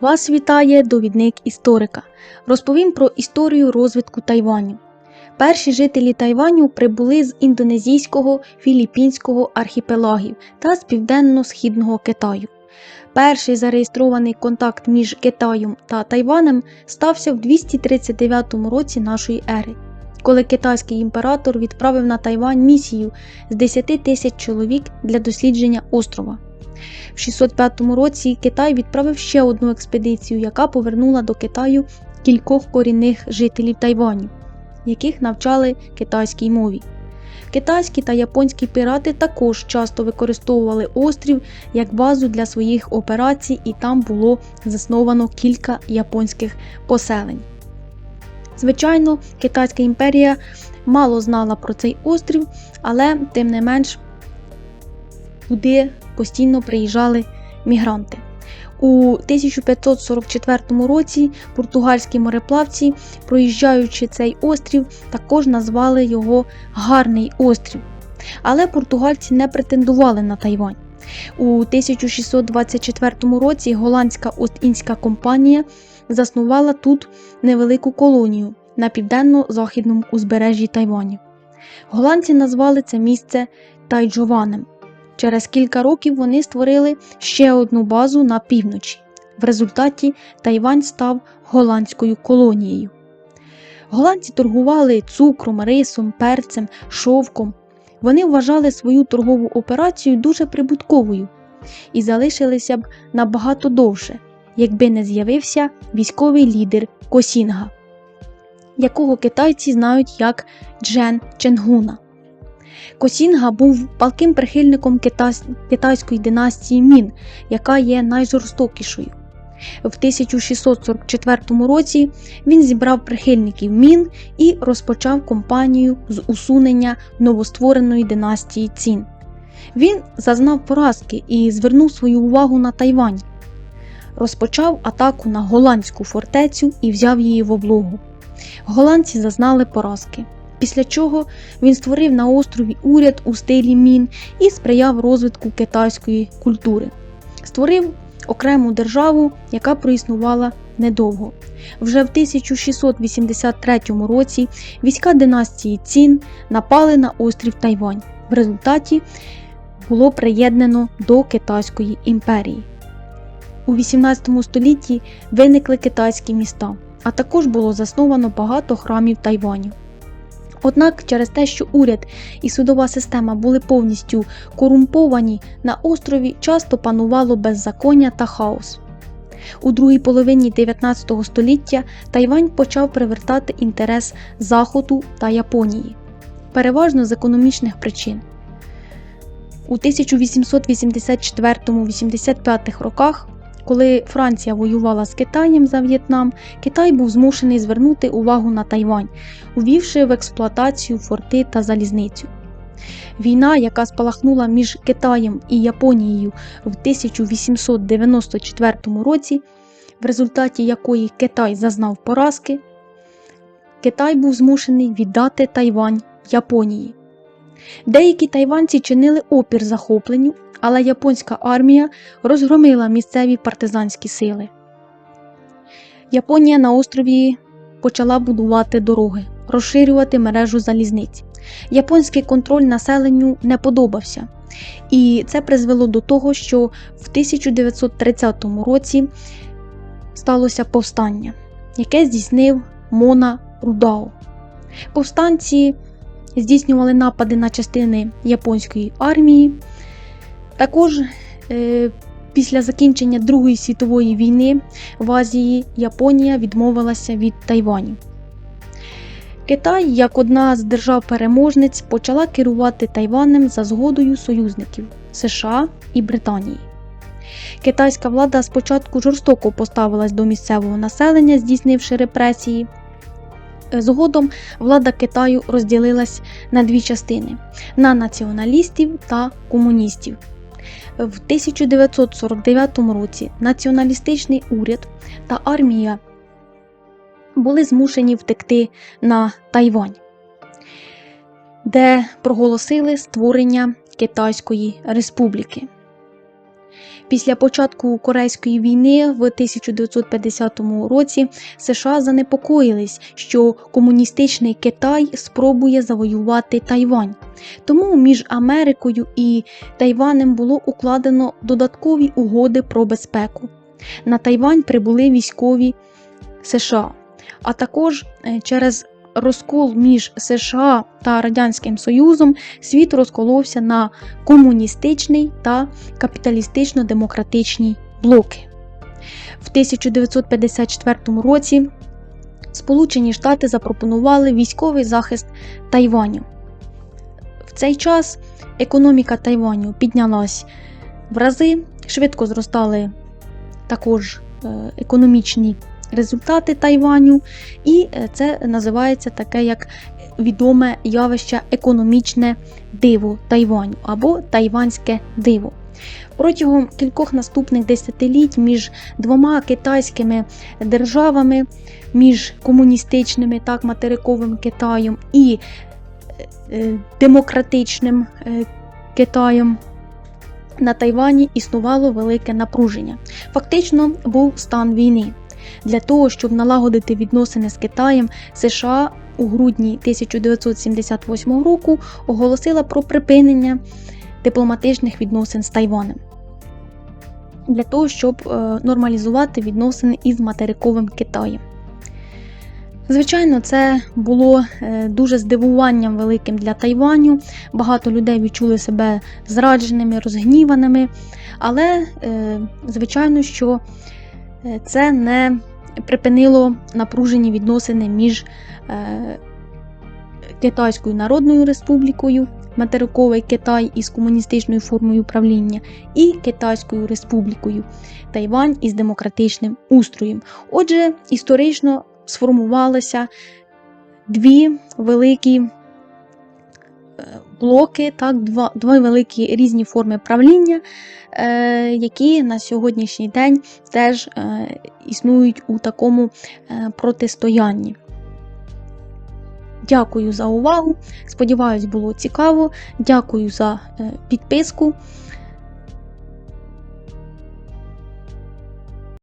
Вас вітає довідник історика. Розповім про історію розвитку Тайваню. Перші жителі Тайваню прибули з індонезійського, філіппінського архіпелагів та з південно-східного Китаю. Перший зареєстрований контакт між Китаєм та Тайванем стався в 239 році нашої ери, коли китайський імператор відправив на Тайвань місію з 10 тисяч чоловік для дослідження острова. В 605 році Китай відправив ще одну експедицію, яка повернула до Китаю кількох корінних жителів Тайваню, яких навчали китайській мові. Китайські та японські пірати також часто використовували острів як базу для своїх операцій, і там було засновано кілька японських поселень. Звичайно, Китайська імперія мало знала про цей острів, але тим не менш туди постійно приїжджали мігранти. У 1544 році португальські мореплавці, проїжджаючи цей острів, також назвали його Гарний острів. Але португальці не претендували на Тайвань. У 1624 році голландська Ост-Індська компанія заснувала тут невелику колонію на південно-західному узбережжі Тайваню. Голландці назвали це місце Тайджованем. Через кілька років вони створили ще одну базу на півночі. В результаті Тайвань став голландською колонією. Голландці торгували цукром, рисом, перцем, шовком. Вони вважали свою торгову операцію дуже прибутковою і залишилися б набагато довше, якби не з'явився військовий лідер Косінга, якого китайці знають як Джен Ченгуна. Косінга був палким прихильником китайської династії Мін, яка є найжорстокішою. В 1644 році він зібрав прихильників Мін і розпочав кампанію з усунення новоствореної династії Цін. Він зазнав поразки і звернув свою увагу на Тайвань. Розпочав атаку на голландську фортецю і взяв її в облогу. Голландці зазнали поразки після чого він створив на острові уряд у стилі Мін і сприяв розвитку китайської культури. Створив окрему державу, яка проіснувала недовго. Вже в 1683 році війська династії Цін напали на острів Тайвань. В результаті було приєднано до Китайської імперії. У 18 столітті виникли китайські міста, а також було засновано багато храмів Тайваню. Однак через те, що уряд і судова система були повністю корумповані, на острові часто панувало беззаконня та хаос. У другій половині 19 століття Тайвань почав привертати інтерес Заходу та Японії, переважно з економічних причин. У 1884-85 роках, коли Франція воювала з Китаєм за В'єтнам, Китай був змушений звернути увагу на Тайвань, увівши в експлуатацію форти та залізницю. Війна, яка спалахнула між Китаєм і Японією в 1894 році, в результаті якої Китай зазнав поразки, Китай був змушений віддати Тайвань Японії. Деякі тайванці чинили опір захопленню, але японська армія розгромила місцеві партизанські сили. Японія на острові почала будувати дороги, розширювати мережу залізниць. Японський контроль населенню не подобався, і це призвело до того, що в 1930 році сталося повстання, яке здійснив Мона Рудао. Повстанці здійснювали напади на частини японської армії. Також е, після закінчення Другої світової війни в Азії Японія відмовилася від Тайваню. Китай, як одна з держав-переможниць, почала керувати Тайванем за згодою союзників США і Британії. Китайська влада спочатку жорстоко поставилась до місцевого населення, здійснивши репресії. Згодом влада Китаю розділилась на дві частини: на націоналістів та комуністів. В 1949 році націоналістичний уряд та армія були змушені втекти на Тайвань, де проголосили створення Китайської республіки. Після початку Корейської війни в 1950 році США занепокоїлись, що комуністичний Китай спробує завоювати Тайвань. Тому між Америкою і Тайванем було укладено додаткові угоди про безпеку. На Тайвань прибули військові США, а також е, через розкол між США та Радянським Союзом світ розколовся на комуністичний та капіталістично-демократичні блоки. В 1954 році Сполучені Штати запропонували військовий захист Тайваню. В цей час економіка Тайваню піднялась в рази, швидко зростали також е, економічні результати Тайваню, і е, це називається таке як відоме явище економічне диво Тайваню або тайванське диво. Протягом кількох наступних десятиліть між двома китайськими державами, між комуністичними так материковим Китаєм і е, демократичним е, Китаєм на Тайвані існувало велике напруження. Фактично був стан війни. Для того, щоб налагодити відносини з Китаєм, США у грудні 1978 року оголосила про припинення дипломатичних відносин з Тайванем. Для того, щоб е, нормалізувати відносини із материковим Китаєм. Звичайно, це було е, дуже здивуванням великим для Тайваню. Багато людей відчули себе зрадженими, розгніваними. Але, е, звичайно, що це не припинило напружені відносини між Китайською Народною Республікою, материковий Китай із комуністичною формою правління, і Китайською Республікою Тайвань із демократичним устроєм. Отже, історично сформувалися дві великі блоки, так, два, два великі різні форми правління, е, які на сьогоднішній день теж е, існують у такому е, протистоянні. Дякую за увагу. Сподіваюсь, було цікаво. Дякую за підписку.